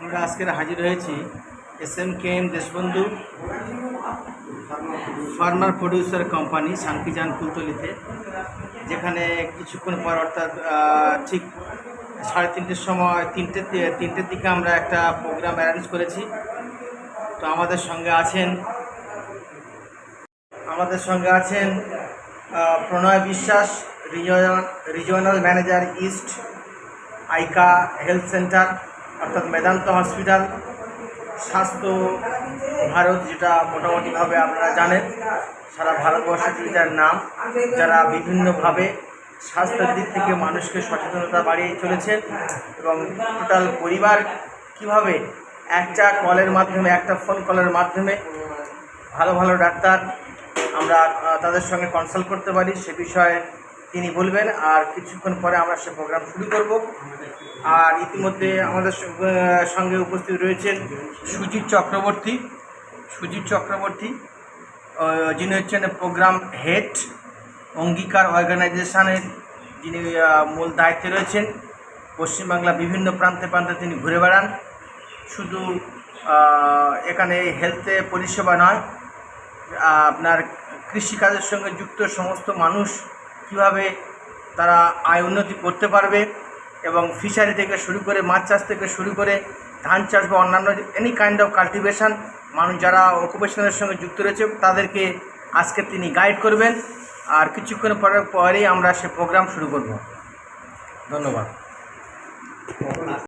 আমরা আজকের হাজির হয়েছি S M K M Deshbandhu farmer producer company Shantijan কুলতলিতে, যেখানে কিছুক্ষণ পর অর্থাৎ ঠিক সাড়ে তিনটের সময়, তিনটে, তিনটের দিকে আমরা একটা প্রোগ্রাম অ্যারেঞ্জ করেছি। তো আমাদের সঙ্গে আছেন, আমাদের সঙ্গে আছেন Pranay Biswas regional manager east, আইকা health centre অর্থাৎ মেদান্ত হসপিটাল, স্বাস্থ্য ভারত যেটা মোটামুটিভাবে আপনারা জানেন, সারা ভারতবর্ষে যেটার নাম, যারা বিভিন্নভাবে স্বাস্থ্যের দিক থেকে মানুষকে সচেতনতা বাড়িয়ে চলেছেন এবং টোটাল পরিবার কীভাবে একটা কলের মাধ্যমে, একটা ফোন কলের মাধ্যমে ভালো ভালো ডাক্তার আমরা তাদের সঙ্গে কনসাল্ট করতে পারি, সে বিষয়ে তিনি বলবেন, আর কিছুক্ষণ পরে আমরা সে প্রোগ্রাম শুরু করব। আর ইতিমধ্যে আমাদের সঙ্গে- উপস্থিত রয়েছেন সুজিত চক্রবর্তী। সুজিত চক্রবর্তী যিনি হচ্ছেন প্রোগ্রাম হেড অঙ্গীকার অর্গানাইজেশনের যিনি মূল দায়িত্বে রয়েছেন। পশ্চিমবাংলা বিভিন্ন প্রান্তে প্রান্তে তিনি ঘুরে বেড়ান। শুধু এখানে হেলথে পরিষেবা নয়, আপনার কৃষিকাজের সঙ্গে যুক্ত সমস্ত মানুষ কীভাবে তারা আয় উন্নতি করতে পারবে এবং ফিশারি থেকে শুরু করে মাছ চাষ থেকে শুরু করে ধান চাষ বা অন্যান্য এনি কাইন্ড অফ কাল্টিভেশন মানুষ যারা অকুপেশনের সঙ্গে যুক্ত রয়েছে তাদেরকে আজকে তিনি গাইড করবেন। আর কিছুক্ষণ পরে পরেই আমরা সে প্রোগ্রাম শুরু করব। ধন্যবাদ।